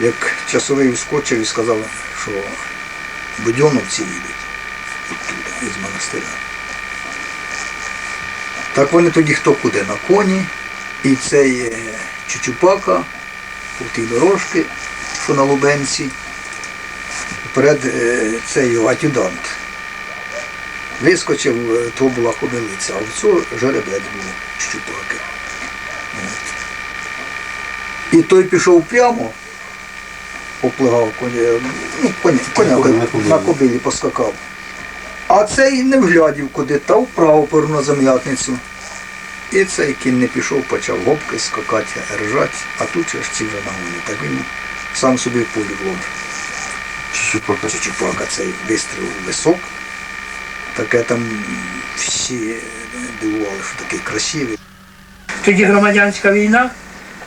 як часовий ускочив і сказав, що будьоновці їдуть оттуда, із монастиря. Так вони тоді хто куди на коні, і цей Чучупака по тій дорожки, що на Лубенці, перед е, цей його ад'юдант. Вискочив, е, то була кобилиця, а в цього жеребець був Чучупаки. І той пішов прямо, поплигав коня, ну, коня, коня На кобилі. на кобилі поскакав. А цей не вглядів куди, та вправо повернув зам'ятницю. І цей кінь не пішов, почав гопки скакати, ржати, а тут ж ці вже нагони. Так він сам собі в полі вломив. Чучупака. Чучупака цей вистріл висок. Таке там всі дивували, що такий красивий. Тоді громадянська війна,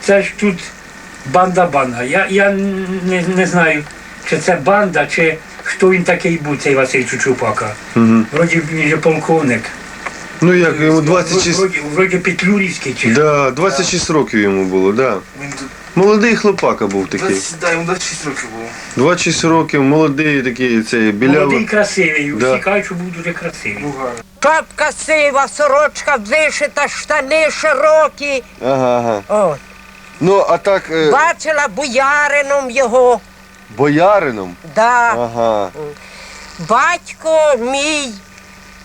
це ж тут банда-банда. Я, я не, не знаю, чи це банда, чи хто він такий був, цей Василь Чучупака. Угу. Вроді він же полковник. Ну як йому 26. Вроді, вроді Петлюрівський чи. Да, 26 років йому було, да. Він тут Молодий хлопака був такий. 20, да, йому 26 років було. 26 років, молодий такий, цей Молодий, білявий. красивий. Да. Всі кажуть, що був дуже красивий. Гарний. Шапка сива, сорочка вишита, штани широкі. Ага, ага. От. Ну, а так е, Бачила боярином його. боярином. Да. Ага. Батько мій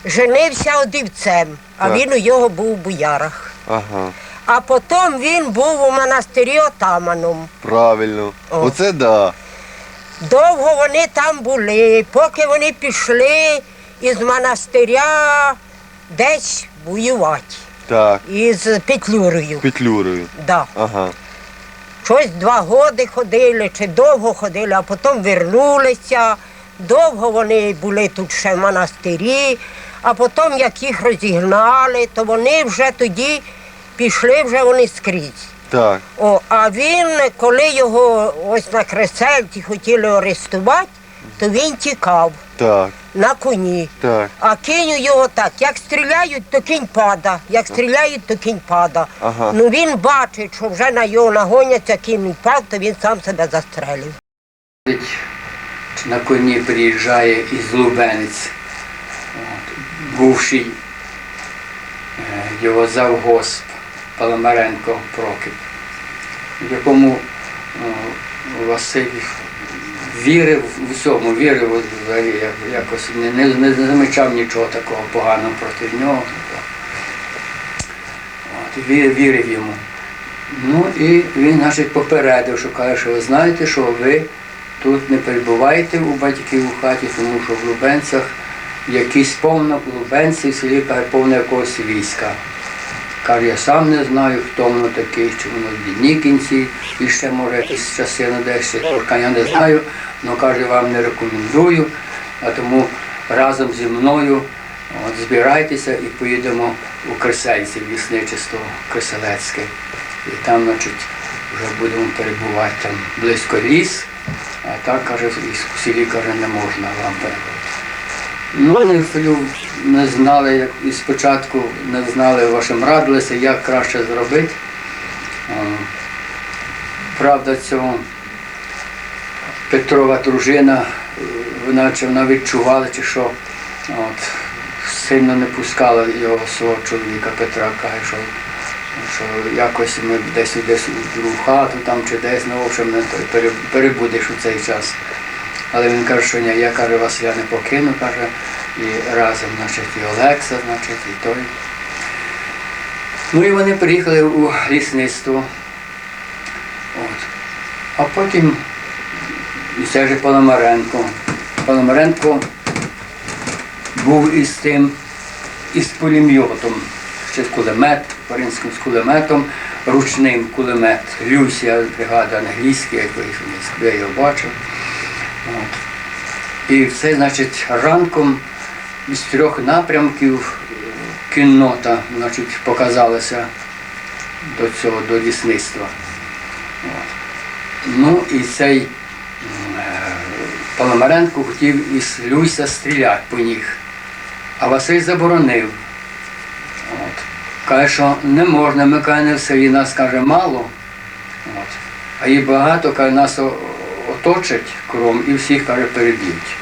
женився одівцем, а Так. він у його був у боярах. Ага. А потім він був у монастирі отаманом. Правильно. О. Оце да. Довго вони там були, поки вони пішли із монастиря десь воювати Так. із Петлюрою. Петлюрою. Да. Ага. Щось два роки ходили чи довго ходили, а потім вернулися. Довго вони були тут ще в монастирі, а потім, як їх розігнали, то вони вже тоді пішли вже вони скрізь. Так. О, а він, коли його ось на кресельці хотіли арестувати, то він тікав Так. на коні. Так. А кінь його так, як стріляють, то кінь пада, як стріляють, то кінь пада. Ага. Ну він бачить, що вже на його нагоняться, кінь впав, то він сам себе застрелив. на коні приїжджає із Лубенець, от, бувший е, його завгосп Паламаренко Прокип, в якому е, Василь вірив в усьому, вірив взагалі, якось не, не, не замічав нічого такого поганого проти нього. От, вірив йому. Ну і він, значить, попередив, що каже, що ви знаєте, що ви тут не перебуваєте у батьків у хаті, тому що в Лубенцях якісь повно в Лубенці в селі повно якогось війська. Каже, я сам не знаю, хто воно такий, чи воно з Нікінці, і ще може якісь частина десь, тільки я не знаю, але каже, вам не рекомендую, а тому разом зі мною от, збирайтеся і поїдемо у Кресельці, в лісничество Креселецьке. І там, значить, вже будемо перебувати там близько ліс, а так, каже, в селі не можна вам. Ну, не знали, як і спочатку не знали, вашим радилися, як краще зробити. Правда, цього Петрова дружина, е, вона чи вона відчувала, чи що от, сильно не пускала його свого чоловіка Петра, каже, що, що якось ми десь десь другу хату там чи десь, ну, в общем, не пере- перебудеш у цей час. Але він каже, що ні, я каже, Василя не покину, каже, і разом, значить, і Олекса, значить, і той. Ну і вони приїхали у лісництво. От. А потім це ж Пономаренко. Пономаренко був із тим, із пулеметом, ще кулемет, паринським з кулеметом, ручним кулемет. Люсія, бригада англійська, як ви я його бачив. От. І все, значить, ранком із трьох напрямків кіннота значить, показалася до цього, до лісництва. Ну і цей е, Пономаренко хотів із Люйса стріляти по них, а Василь заборонив. От. Каже, що не можна, ми каже, не в селі, нас каже мало. От. А їх багато, каже, нас оточать кром і всіх каже, переб'ють.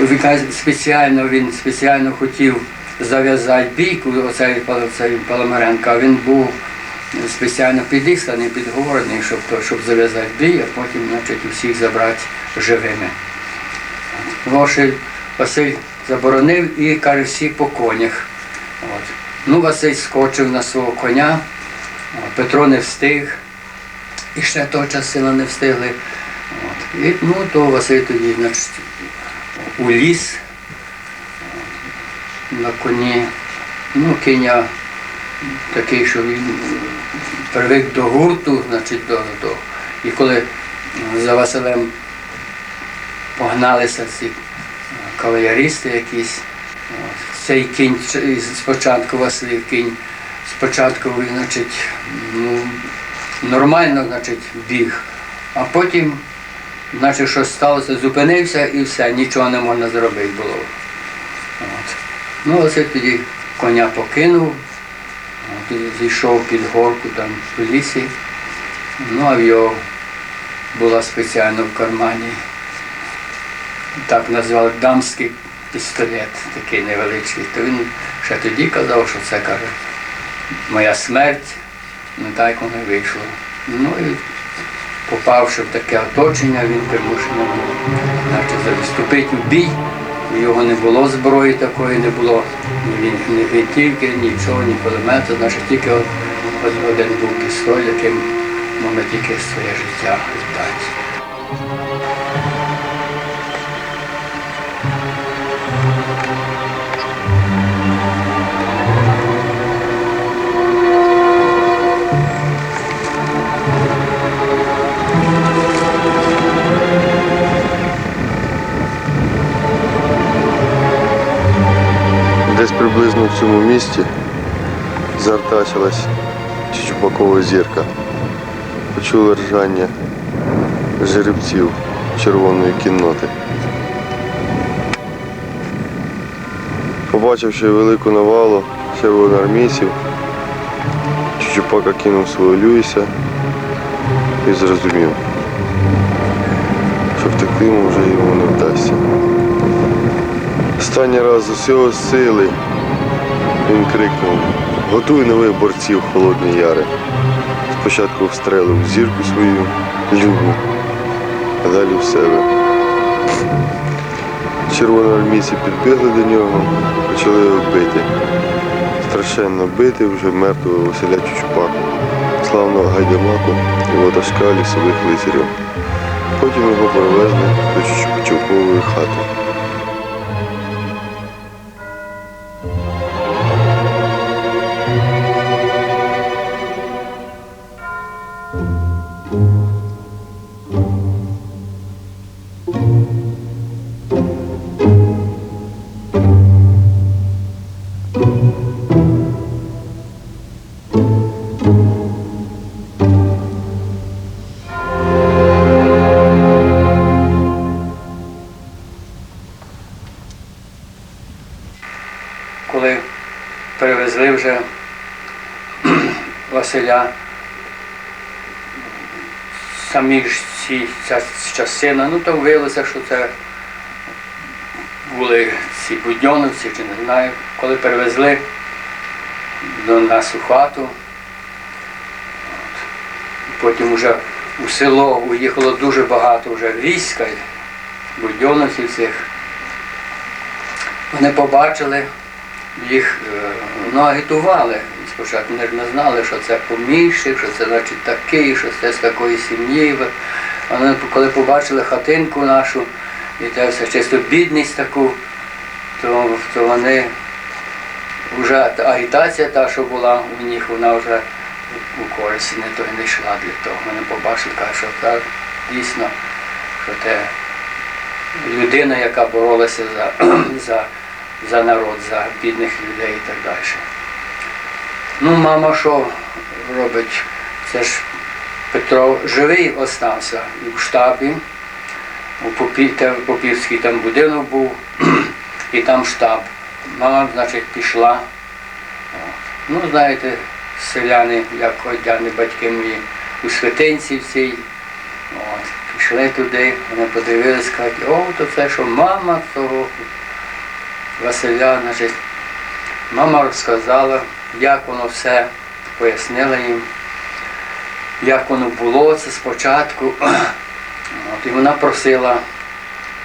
Він каже, спеціально він спеціально хотів зав'язати бійку, оцей, Пал- цей Паламаренко, а він був спеціально підісланий, підгорений, щоб, щоб зав'язати бій, а потім значить, усіх забрати живими. Вошель Василь заборонив і каже, всі по конях. От. Ну, Василь скочив на свого коня, Петро не встиг, і ще того часу сила не встигли. От. І, ну, то Василь тоді значить, у на коні. Ну, кіння такий, що він привик до гурту, значить, до, до. І коли за Василем погналися ці е, кавалеристи якісь. Цей кінь спочатку Василів кінь, спочатку значить, ну, нормально значить, біг, а потім, значить, щось сталося, зупинився і все, нічого не можна зробити було. От. Ну, Василь тоді коня покинув, зійшов під горку там в лісі, ну а в його була спеціально в кармані так назвали дамський пістолет, такий невеличкий. То він ще тоді казав, що це каже, моя смерть, ну так воно вийшло. Ну і попавши в таке оточення, він примушений був значить, вступити в бій. Його не було зброї такої, не було ні, гвинтівки, нічого, ні пулемета, значить тільки один був пістоль, яким ми тільки своє життя віддати. В цьому місті зартачилась Чучупакова зірка. Почули ржання жеребців червоної кінноти. Побачивши велику навалу червоноармійців, Чучупака кинув свого Люїса і зрозумів, що втекти йому вже йому не вдасться. Останній раз усього сили він крикнув Готуй нових борців холодні яри. Спочатку встрелив зірку свою любу, а далі в себе. Червоноармійці підбігли до нього, почали його бити. Страшенно бити вже мертвого Василя Чучупаку, славного гайдамаку і ватажка лісових лицарів. Потім його перевезли до Чучупакової хати. Василя, самі ж ці ця частина, ну то виявилося, що це були ці будьоновці, чи не знаю, коли перевезли до нас у хату. Потім вже у село уїхало дуже багато вже війська, будьоновців цих. Вони побачили, їх е, ну, агітували. Спочатку вони не знали, що це поміщик, що це значить такий, що це з такої сім'ї. А Вони коли побачили хатинку нашу і те все чисто бідність таку, то, то вони вже агітація та, що була у них, вона вже у користь не, то не йшла для того. Вони побачили, кажуть, що так, дійсно, що те людина, яка боролася за, за, за народ, за бідних людей і так далі. Ну, мама що робить? Це ж Петро живий остався в штабі. У Попі, те, там будинок був, і там штаб. Мама, значить, пішла. Ну, знаєте, селяни, як ходяни батьки мої, у святинці цій. Прийшли туди, вони подивилися, кажуть, о, то це що мама того Василя, значить, мама розказала, як воно все, пояснила їм, як воно було це спочатку. От, і вона просила,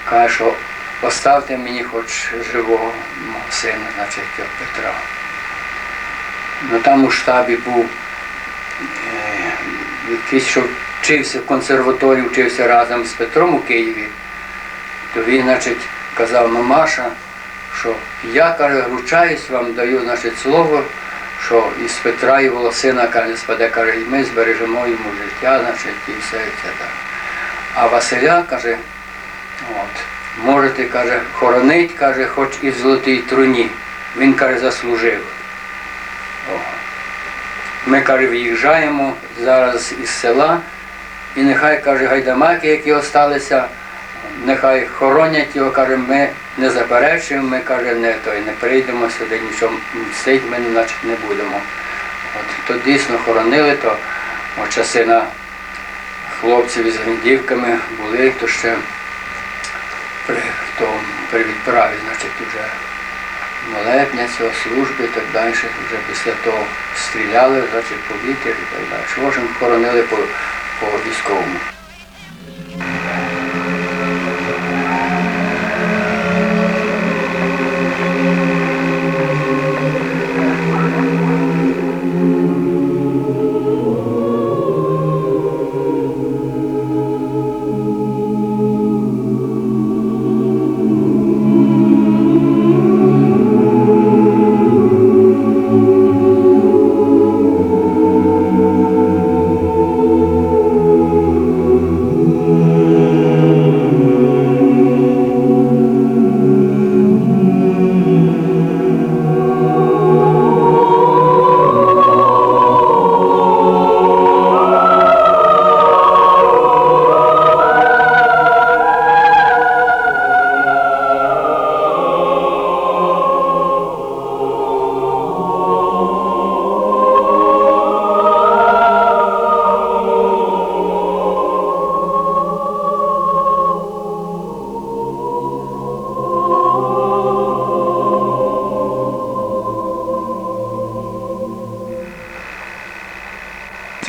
каже, що поставте мені хоч живого мого сина, значить, Петра. Ну там у штабі був е, якийсь, що вчився в консерваторії, вчився разом з Петром у Києві, то він, значить, казав мамаша, що я каже, ручаюсь вам, даю значить, слово, що із Петра і волосина каже, спаде, каже, ми збережемо йому життя, значить, і все і це так. А Василя каже, от, можете, каже, хоронить, каже, хоч і в золотій труні. Він каже, заслужив. О. Ми, каже, виїжджаємо зараз із села, і нехай, каже, гайдамаки, які залишилися, нехай хоронять його, каже, ми не заперечуємо, ми, каже, не, той, не прийдемо сюди, нічого мстить, ми значить, не будемо. От, то дійсно хоронили, то от, частина хлопців із гвинтівками були, то ще при, то, при відправі, значить, вже молебня цього служби і так далі. Вже після того стріляли, значить, повітря і так далі. В хоронили по, по військовому.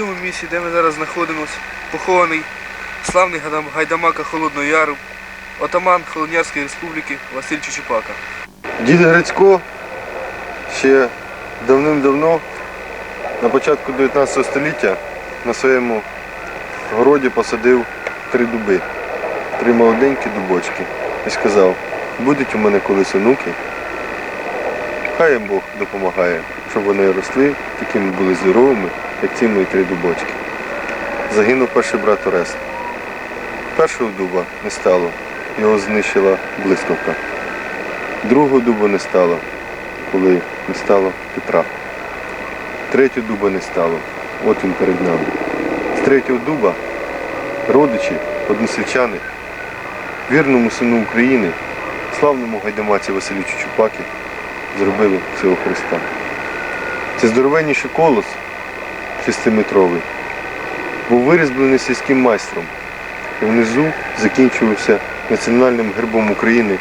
Цьому місці, де ми зараз знаходимося, похований славний гайдамака Холодного Яру, отаман Холоднярської республіки Василь Чучупака. Дід Грицько ще давним-давно, на початку 19 століття, на своєму городі посадив три дуби, три молоденькі дубочки. І сказав, будуть у мене колись онуки, хай їм Бог допомагає, щоб вони росли, такими були здоровими, як ці мої три дубочки. Загинув перший брат Орест. Першого дуба не стало, його знищила блискавка. Другого дуба не стало, коли не стало Петра. Третього дуба не стало, от він перед нами. З третього дуба родичі, односельчани, вірному сину України, славному гайдамаці Василю Чучупаки, зробили цього Христа. Це здоровенніший колос шестиметровий, був вирізблений сільським майстром і внизу закінчувався національним гербом України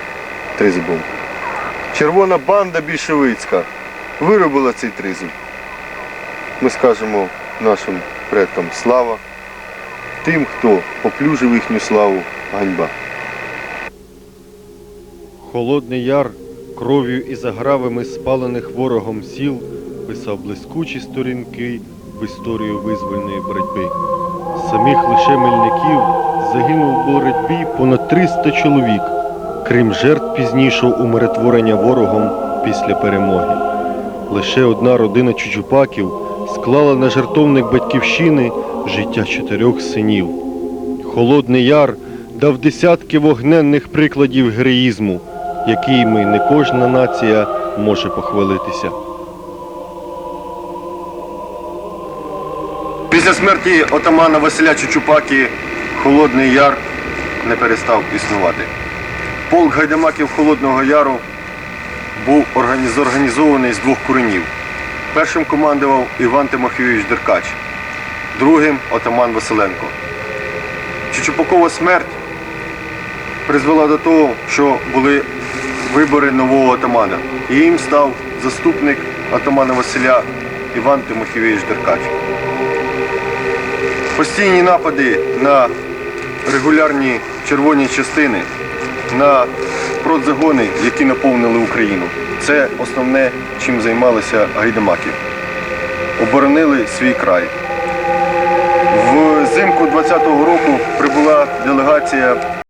тризубом. Червона банда більшовицька виробила цей тризуб. Ми скажемо нашим предкам слава, тим, хто поплюжив їхню славу, ганьба. Холодний яр кров'ю і загравами спалених ворогом сіл писав блискучі сторінки в історію визвольної боротьби. Самих лише мельників загинув у боротьбі понад 300 чоловік, крім жертв пізнішого умиротворення ворогом після перемоги. Лише одна родина Чучупаків склала на жертовник батьківщини життя чотирьох синів. Холодний Яр дав десятки вогненних прикладів героїзму, якими не кожна нація може похвалитися. Після смерті отамана Василя Чучупаки Холодний Яр не перестав існувати. Полк гайдамаків Холодного Яру був органі- зорганізований з двох куренів. Першим командував Іван Тимофійович Деркач, другим отаман Василенко. Чучупакова смерть призвела до того, що були вибори нового атамана. І їм став заступник атамана Василя Іван Тимофійович Деркач. Постійні напади на регулярні червоні частини, на продзагони, які наповнили Україну. Це основне, чим займалися гайдамаки. Оборонили свій край. Взимку 20-го року прибула делегація